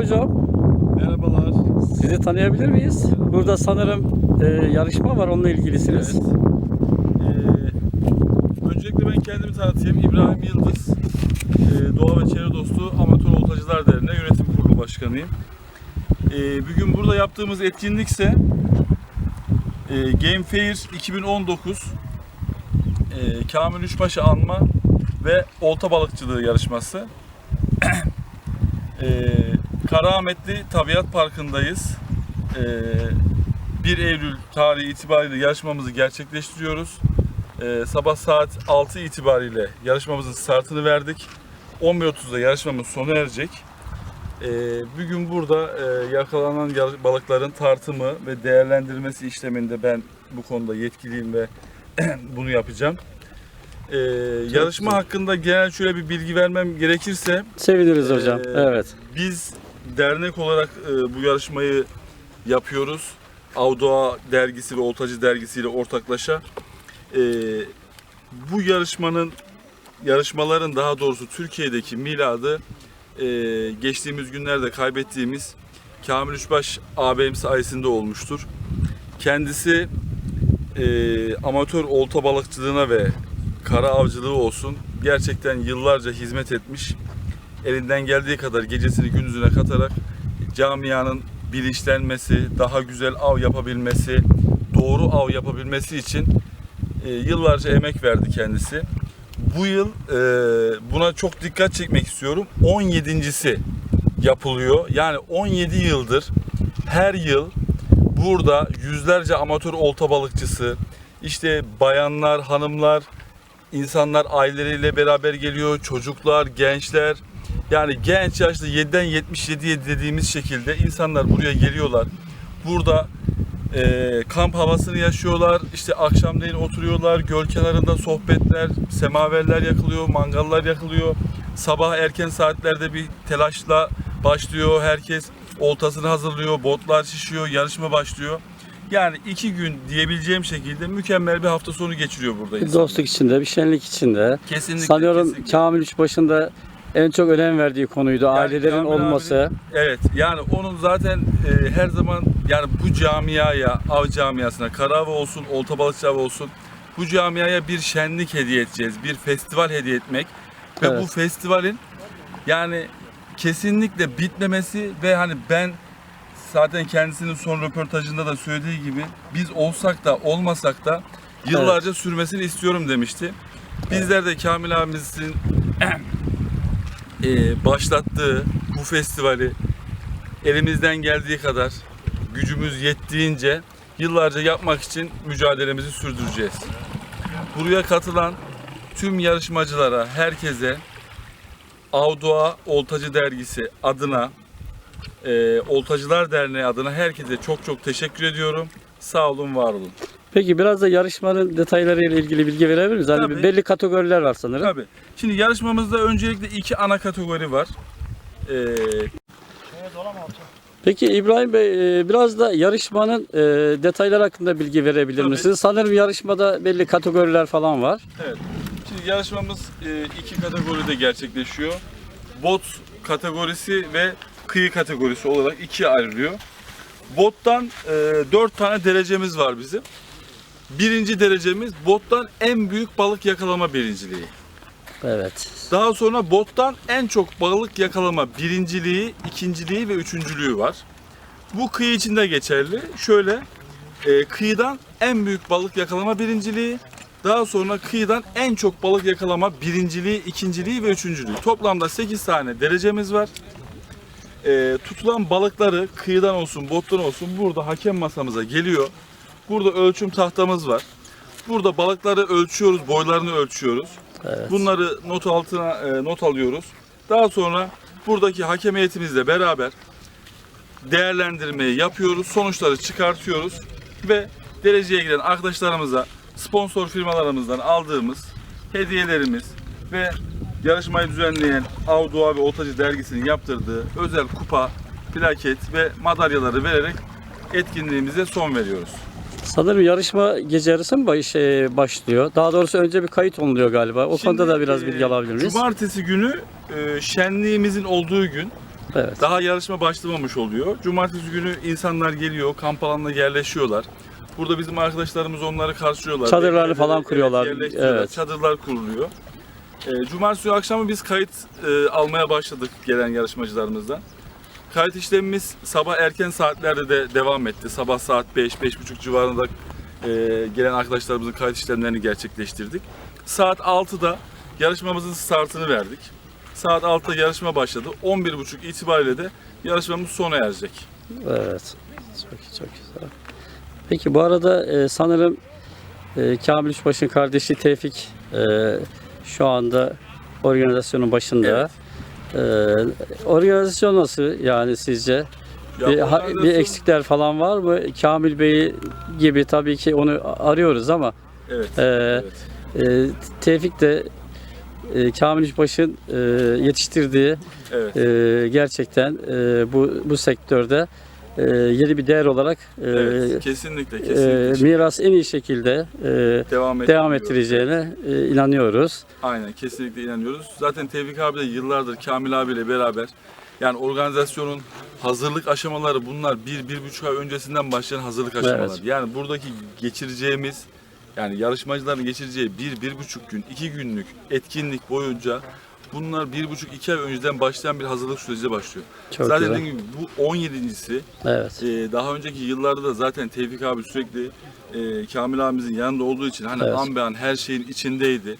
Merhaba hocam. Merhabalar. Sizi tanıyabilir miyiz? Burada sanırım e, yarışma var onunla ilgilisiniz. Evet. Ee, öncelikle ben kendimi tanıtayım. İbrahim Yıldız. Ee, Doğa ve Çevre Dostu Amatör Oltacılar Derneği Yönetim Kurulu Başkanıyım. Ee, bugün burada yaptığımız etkinlik ise e, Game Fair 2019 e, Kamil Üçbaşı Anma ve Olta Balıkçılığı yarışması. e, Karaahmetli Tabiat Parkı'ndayız. E, 1 Eylül tarihi itibariyle yarışmamızı gerçekleştiriyoruz. Ee, sabah saat 6 itibariyle yarışmamızın startını verdik. 11.30'da yarışmamız sona erecek. Ee, bugün burada e, yakalanan balıkların tartımı ve değerlendirmesi işleminde ben bu konuda yetkiliyim ve bunu yapacağım. Ee, yarışma hakkında genel şöyle bir bilgi vermem gerekirse Seviniriz hocam. Ee, evet. biz dernek olarak e, bu yarışmayı yapıyoruz. Avdoğa dergisi ve Oltacı dergisiyle ortaklaşa. E, bu yarışmanın yarışmaların daha doğrusu Türkiye'deki miladı e, geçtiğimiz günlerde kaybettiğimiz Kamil Üçbaş ağabeyim sayesinde olmuştur. Kendisi e, amatör olta balıkçılığına ve kara avcılığı olsun gerçekten yıllarca hizmet etmiş elinden geldiği kadar gecesini gündüzüne katarak camianın bilinçlenmesi, daha güzel av yapabilmesi, doğru av yapabilmesi için e, yıllarca emek verdi kendisi. Bu yıl e, buna çok dikkat çekmek istiyorum. 17.si yapılıyor. Yani 17 yıldır her yıl burada yüzlerce amatör olta balıkçısı, işte bayanlar, hanımlar, insanlar aileleriyle beraber geliyor. Çocuklar, gençler. Yani genç yaşlı 7'den 77'ye dediğimiz şekilde insanlar buraya geliyorlar. Burada e, kamp havasını yaşıyorlar. İşte akşamleyin oturuyorlar. Göl kenarında sohbetler, semaverler yakılıyor, mangallar yakılıyor. Sabah erken saatlerde bir telaşla başlıyor. Herkes oltasını hazırlıyor, botlar şişiyor, yarışma başlıyor. Yani iki gün diyebileceğim şekilde mükemmel bir hafta sonu geçiriyor burada insanlar. dostluk içinde, bir şenlik içinde. Kesinlikle. Sanıyorum kesinlikle. Kamil Üçbaşı'nda en çok önem verdiği konuydu. Yani Ailelerin Kamil olması. Evet yani onun zaten e, her zaman yani bu camiaya, av camiasına, karava olsun, olta balıkçı avı olsun bu camiaya bir şenlik hediye edeceğiz. Bir festival hediye etmek. Ve Evet. bu festivalin yani kesinlikle bitmemesi ve hani ben zaten kendisinin son röportajında da söylediği gibi biz olsak da olmasak da yıllarca sürmesini istiyorum demişti. Bizler de Kamil abimizin e, başlattığı bu festivali elimizden geldiği kadar gücümüz yettiğince yıllarca yapmak için mücadelemizi sürdüreceğiz. Buraya katılan tüm yarışmacılara, herkese Avdoğa Oltacı Dergisi adına, e, Oltacılar Derneği adına herkese çok çok teşekkür ediyorum. Sağ olun, var olun. Peki biraz da yarışmanın detaylarıyla ilgili bilgi verebilir miyiz? Hani Tabii. belli kategoriler var sanırım. Tabii. Şimdi yarışmamızda öncelikle iki ana kategori var. E, Peki İbrahim Bey e, biraz da yarışmanın e, detayları hakkında bilgi verebilir Tabii. misiniz? Sanırım yarışmada belli kategoriler falan var. Evet. Şimdi yarışmamız e, iki kategoride gerçekleşiyor. Bot kategorisi ve kıyı kategorisi olarak ikiye ayrılıyor. Bottan e, dört tane derecemiz var bizim. Birinci derecemiz bottan en büyük balık yakalama birinciliği. Evet. Daha sonra bottan en çok balık yakalama birinciliği, ikinciliği ve üçüncülüğü var. Bu kıyı içinde geçerli. Şöyle e, kıyıdan en büyük balık yakalama birinciliği, daha sonra kıyıdan en çok balık yakalama birinciliği, ikinciliği ve üçüncülüğü. Toplamda 8 tane derecemiz var. E, tutulan balıkları kıyıdan olsun, bottan olsun burada hakem masamıza geliyor. Burada ölçüm tahtamız var. Burada balıkları ölçüyoruz, boylarını ölçüyoruz. Evet. Bunları not altına e, not alıyoruz. Daha sonra buradaki hakem heyetimizle beraber değerlendirmeyi yapıyoruz. Sonuçları çıkartıyoruz ve dereceye giren arkadaşlarımıza sponsor firmalarımızdan aldığımız hediyelerimiz ve yarışmayı düzenleyen Av Doğa ve Oltacı dergisinin yaptırdığı özel kupa, plaket ve madalyaları vererek etkinliğimize son veriyoruz. Sanırım yarışma gece yarısı mı baş- şey, başlıyor? Daha doğrusu önce bir kayıt olunuyor galiba. O konuda da Şimdi, biraz e, bilgi alabilir miyiz? Cumartesi günü e, şenliğimizin olduğu gün Evet. Daha yarışma başlamamış oluyor. Cumartesi günü insanlar geliyor, kamp alanına yerleşiyorlar. Burada bizim arkadaşlarımız onları karşılıyorlar. Beklerleri, falan kuruyorlar. Evet. Çadırlar kuruluyor. E, Cumartesi akşamı biz kayıt e, almaya başladık gelen yarışmacılarımızdan. Kayıt işlemimiz sabah erken saatlerde de devam etti. Sabah saat 5-5.30 civarında e, gelen arkadaşlarımızın kayıt işlemlerini gerçekleştirdik. Saat 6'da yarışmamızın startını verdik. Saat 6'da yarışma başladı. 11.30 itibariyle de yarışmamız sona erecek. Evet. Çok çok güzel. Peki bu arada e, sanırım e, Kamil Üçbaş'ın kardeşi Tevfik e, şu anda organizasyonun başında. E, organizasyon nasıl yani sizce? Bir, ha- organizasyon- bir eksikler falan var mı? Kamil Bey gibi tabii ki onu arıyoruz ama Evet. e, evet. e, Tevfik de e, Kamil Üçbaş'ın e, yetiştirdiği Evet. e, gerçekten e, bu bu sektörde e, yeni bir değer olarak e, evet. Kesinlikle, e, kesinlikle. miras en iyi şekilde e, devam, devam ettireceğine e, inanıyoruz. Aynen kesinlikle inanıyoruz. Zaten Tevfik abi de yıllardır Kamil abiyle beraber yani organizasyonun hazırlık aşamaları bunlar bir, bir buçuk ay öncesinden başlayan hazırlık aşamaları. Evet. Yani buradaki geçireceğimiz yani yarışmacıların geçireceği bir, bir buçuk gün, iki günlük etkinlik boyunca bunlar bir buçuk, iki ay önceden başlayan bir hazırlık süreci başlıyor. Çok zaten güzel. dediğim gibi bu 17.si Evet. Ee, daha önceki yıllarda da zaten Tevfik abi sürekli e, Kamil abimizin yanında olduğu için hani Evet. an be an her şeyin içindeydi.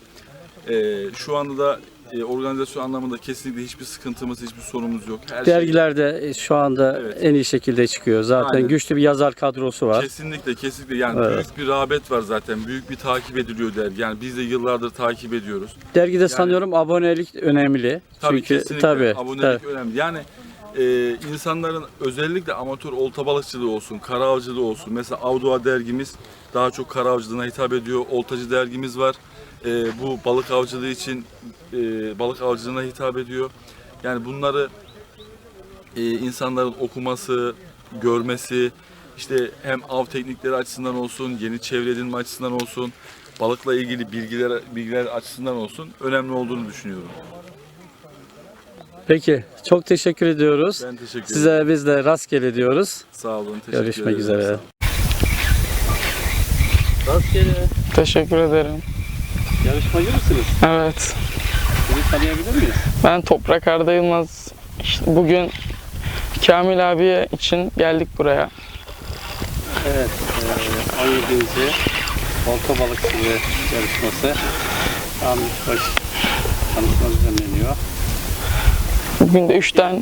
Ee, şu anda da e, organizasyon anlamında kesinlikle hiçbir sıkıntımız, hiçbir sorunumuz yok. Her şey Dergilerde e, şu anda Evet. en iyi şekilde çıkıyor. Zaten Aynen. güçlü bir yazar kadrosu var. kesinlikle kesinlikle yani Evet. büyük bir rağbet var zaten. Büyük bir takip ediliyor dergi. Yani biz de yıllardır takip ediyoruz. Dergide sanıyorum abonelik önemli. Tabii Çünkü kesinlikle tabii, abonelik tabii. önemli. Yani e, insanların özellikle amatör olta balıkçılığı olsun, kara avcılığı olsun. Mesela Avdoğa dergimiz daha çok kara avcılığına hitap ediyor. Oltacı dergimiz var. E, bu balık avcılığı için e, balık avcılığına hitap ediyor. Yani bunları e, insanların okuması, görmesi, işte hem av teknikleri açısından olsun, yeni çevre edinme açısından olsun, balıkla ilgili bilgiler bilgiler açısından olsun önemli olduğunu düşünüyorum. Peki çok teşekkür ediyoruz. Ben teşekkür ederim. Size biz de rastgele diyoruz. Sağ olun. Teşekkür Görüşmek ederim. üzere. Rastgele Teşekkür ederim. Yarışmacı mısınız? Evet. Sizi tanıyabilir miyiz? Ben Toprak Arda Yılmaz. İşte bugün Kamil abiye için geldik buraya. Evet, e, 17. Olta Balıkçılığı yarışması. Ahmetbaş tanışma düzenleniyor. Bugün de 3 tane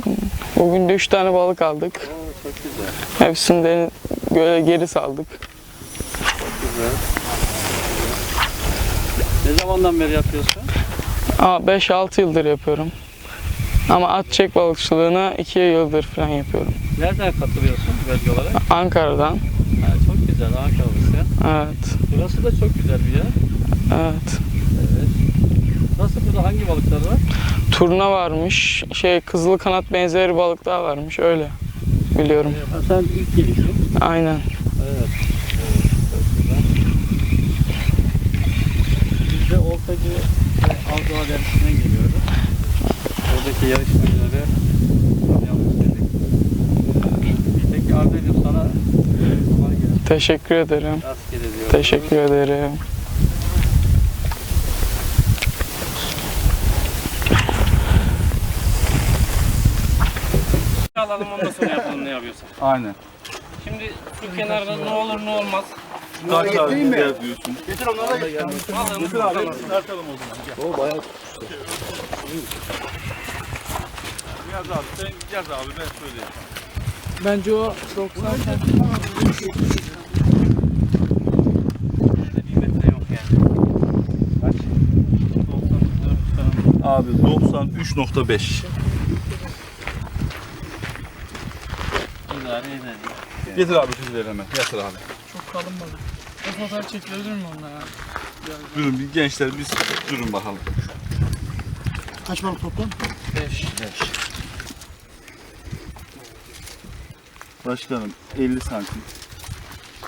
bugün de 3 tane balık aldık. Oo, çok güzel, Hepsini de böyle geri saldık. güzel. Ne zamandan beri yapıyorsun? Ama 5-6 yıldır yapıyorum. Ama at çek balıkçılığına 2 yıldır falan yapıyorum. Nereden katılıyorsun bölge olarak? Ankara'dan. Ha, çok güzel, Ankara'lısın. Evet. Burası da çok güzel bir yer. Evet. Evet. Nasıl burada hangi balıklar var? Turna varmış. Şey kızıl kanat benzeri balıklar varmış öyle. Biliyorum. Ha, sen ilk gelişin. Aynen. Evet. Çok güzel. Oltacı ve Avdoğa dersine geliyoruz. Oradaki yarışmacıları. Peki Arda'cığım sana kolay gelsin. Teşekkür ederim. Rastgele diyoruz. Teşekkür ederim. alalım ondan sonra yapalım ne yapıyorsak. Aynen. Şimdi su kenarında ne olur ne olmaz. Kaç abi ne yapıyorsun? Alın. Getir abi. Tartalım o zaman. O bayağı. Yaz abi sen yaz abi ben söyleyeyim. Bence o 90 Bir metre yok yani. Kaç? 94 falan. Abi 93.5. İdare eder. Getir abi tüzleri hemen. Yatır abi. Çok kalın balık. O fotoğraf çekilebilir mi onunla ya? Durun bir gençler biz durun bakalım. Kaç balık toplam? 5. Başkanım 50 santim.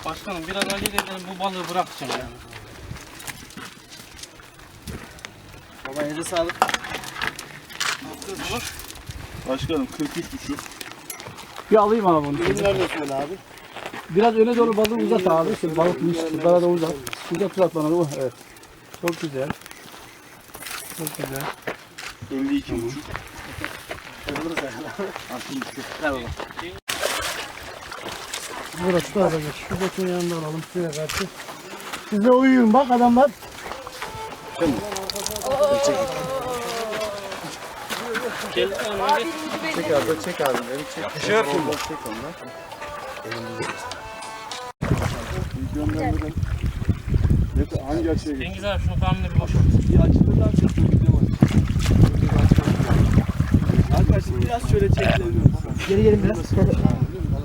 Başkanım biraz acele edelim bu balığı bırakacağım yani. Baba eli sağlık. Başkanım 43,5. Bir alayım abi bunu. Da söyle abi. Biraz öne doğru balığı uzat abi. Şimdi balık yukarıda da uzat. Uzat uzat bana. Oh, evet. Çok güzel. Çok güzel. 52,5. Burası da aracak. Şu botun yanında alalım. Şuraya karşı. Siz de uyuyun bak adamlar. Cengiz abi şunu kamyonu bir boş Geri gelin biraz.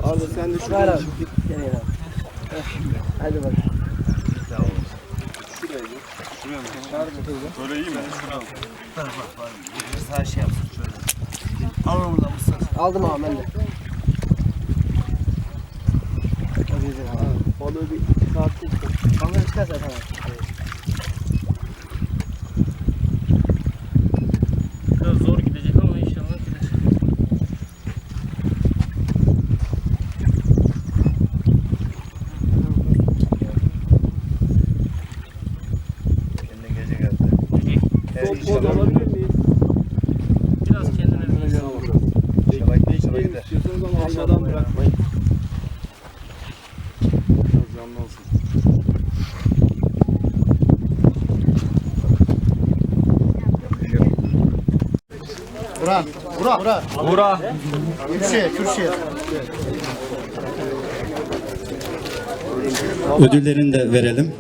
Arda sen de şuraya. Geri gel abi. Hadi bak. Böyle iyi mi? Aldım abi ben de. Balığı bir saat tuttum. Balığı çıkar zaten abi. Biraz zor gidecek ama inşallah gider. Biraz kendine bir Aşağıdan bırakmayın. Burak, Burak, Burak. Kürşiye, Kürşiye. Ödüllerini de verelim.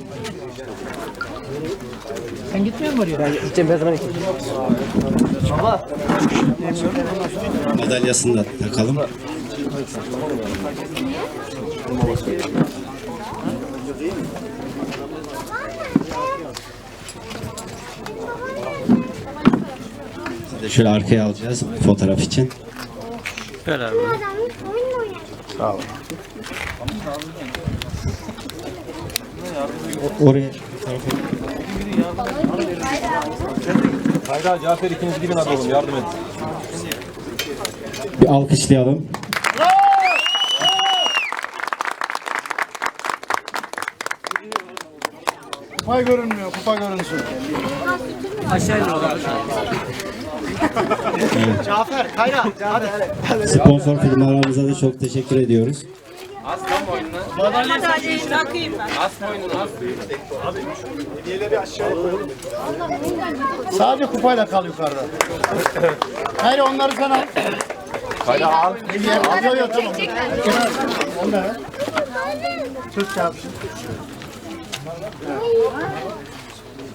Sen gitmiyor musun oraya? Ben gideceğim, ben sana gideceğim. Baba. Madalyasını da takalım. De Şöyle arkaya alacağız fotoğraf için. Şöyle abi. Oraya Hayda Cafer ikiniz gidin hadi oğlum yardım edin. bir alkışlayalım. Kupay görünmüyor, kupa görünsün. Cafer, Kayra. Hadi. Sponsor firmalarımıza da çok teşekkür ediyoruz. Sadece kupayla kal yukarıda. Hayır onları sen al. Hayır al. Al yok yok tamam. Onları. Tut çarpsın.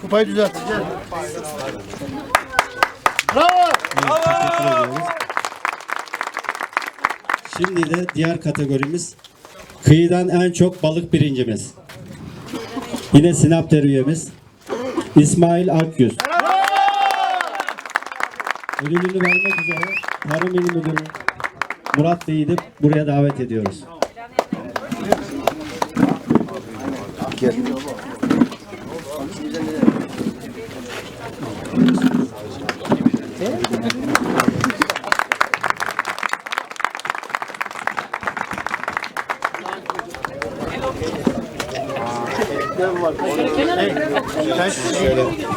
Kupayı düzelt. Bravo. Teşekkür ediyoruz. Şimdi de diğer kategorimiz kıyıdan en çok balık birincimiz. Yine Sinapter üyemiz İsmail Akgüz. Ödülünü vermek üzere Tarım İl Müdürü Murat Bey'i de buraya davet ediyoruz. Şöyle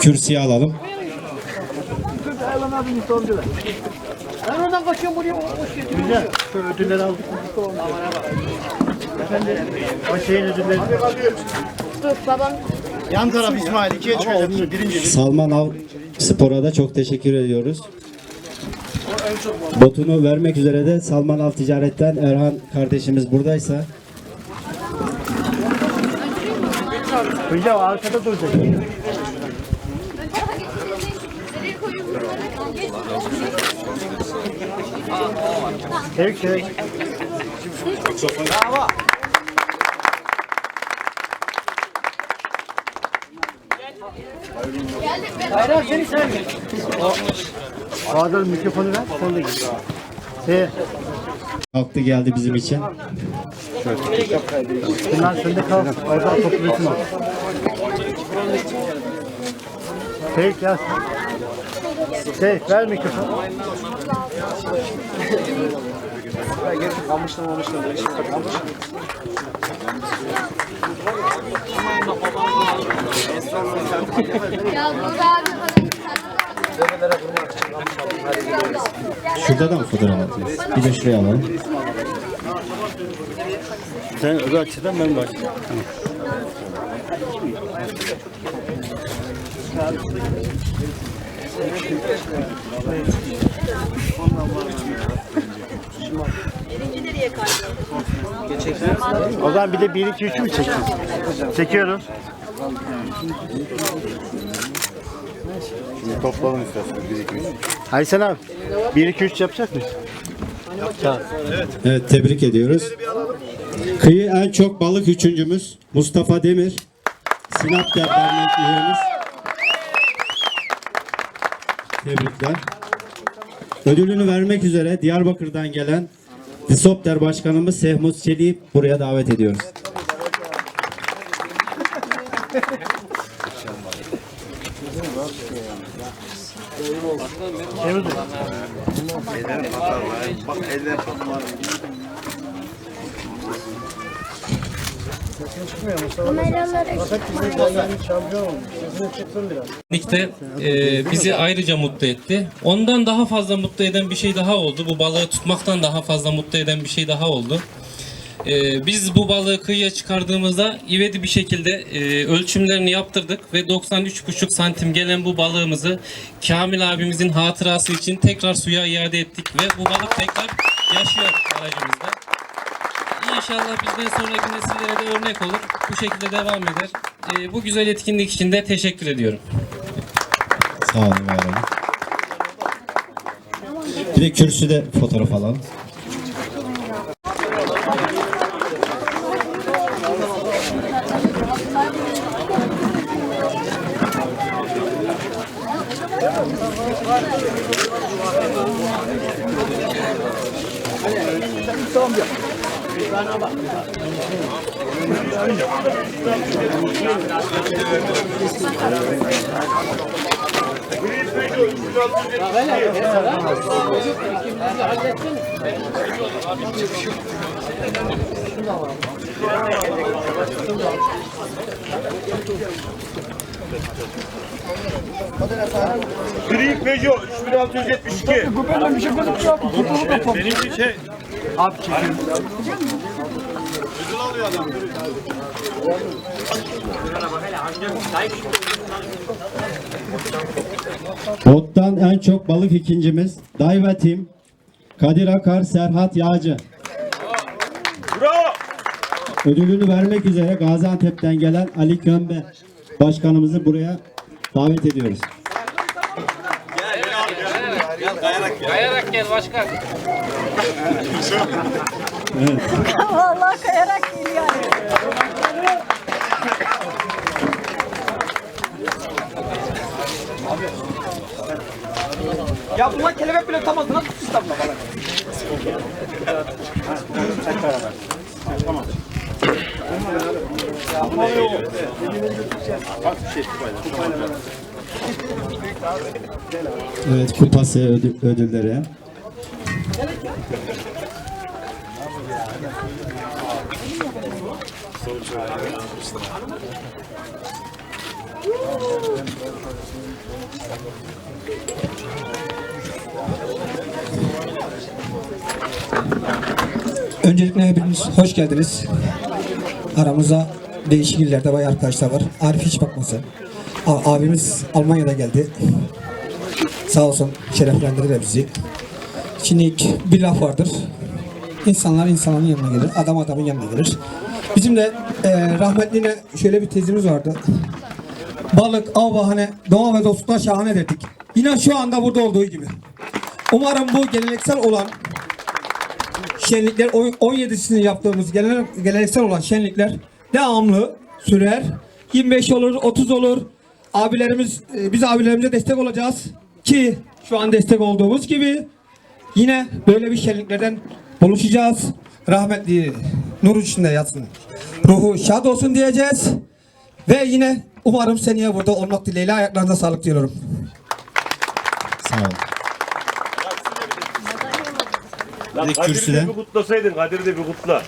kürsüye alalım. Ben oradan kaçıyorum buraya. Güzel. Şöyle ödülleri aldık. Efendim, o şeyin ödülleri. Yan taraf İsmail. ikiye çıkacak. Birinci. Salman Av Spor'a da çok teşekkür ediyoruz. Botunu vermek üzere de Salman Av Ticaret'ten Erhan kardeşimiz buradaysa Hocam arkada duracak. Tebrik Hayır seni sevmiyor. Bahadır mikrofonu ver. Sen de git. Şey, kalktı geldi bizim için. bunlar sende kal. Oradan toplu resim al. Tebrik ya. Şey, ver mikrofonu. Ya Dur abi Şurada da mı fotoğraf atıyoruz? Bir de şuraya alalım. Sen öbür açıdan ben bu açıdan. O zaman bir de 1 2 3 mü çekiyoruz? Çekiyoruz. Şimdi toplayalım istersen. 1 2 3. Aysen abi 1 2 3 yapacak mıyız? Evet tebrik ediyoruz. Kıyı en çok balık üçüncümüz Mustafa Demir. Sinapter Dernek üyemiz. Tebrikler. Ödülünü vermek üzere Diyarbakır'dan gelen Disopter Başkanımız Sehmus Çelik'i buraya davet ediyoruz. Ligde e, bizi ayrıca mutlu etti. Ondan daha fazla mutlu eden bir şey daha oldu. Bu balığı tutmaktan daha fazla mutlu eden bir şey daha oldu. E, biz bu balığı kıyıya çıkardığımızda ivedi bir şekilde e, ölçümlerini yaptırdık ve 93,5 santim gelen bu balığımızı Kamil abimizin hatırası için tekrar suya iade ettik ve bu balık tekrar yaşıyor aracımızda. İnşallah bizden sonraki nesillere de örnek olur. Bu şekilde devam eder. E, bu güzel etkinlik için de teşekkür ediyorum. Sağ olun, var olun. Bir de kürsüde fotoğraf alalım. Gri Peugeot 3672. Benimki şey. Abi çekiyorum. Bottan en çok balık ikincimiz Dayva Team Kadir Akar Serhat Yağcı. Bravo. Ödülünü vermek üzere Gaziantep'ten gelen Ali Kömbe başkanımızı buraya davet ediyoruz. Kayarak gel başkan. Evet. Vallahi kayarak geliyor. Ya bunlar kelebek bile tutamaz. Nasıl tutuşlar bunlar balık? Evet kupası ödü- ödülleri. Öncelikle hepiniz hoş geldiniz. Aramızda değişik illerde bayağı arkadaşlar var. Arif hiç bakmasın. A- abimiz Almanya'da geldi. Sağ olsun şereflendirdi bizi. Şimdi bir laf vardır. İnsanlar insanların yanına gelir. Adam adamın yanına gelir. Bizim de eee rahmetliyle şöyle bir tezimiz vardı. Balık, av, bahane, doğa ve dostluklar şahane dedik. Yine şu anda burada olduğu gibi. Umarım bu geleneksel olan şenlikler on- 17'sini yaptığımız gelen, geleneksel olan şenlikler devamlı sürer. 25 olur, 30 olur. Abilerimiz, e, biz abilerimize destek olacağız ki şu an destek olduğumuz gibi yine böyle bir şenliklerden buluşacağız. Rahmetli nur içinde yatsın. Ruhu şad olsun diyeceğiz. Ve yine umarım seneye burada olmak dileğiyle ayaklarınıza sağlık diyorum. Sağ olun. Lan Bir de bir kutlasaydın. Kadir'i de bir kutla.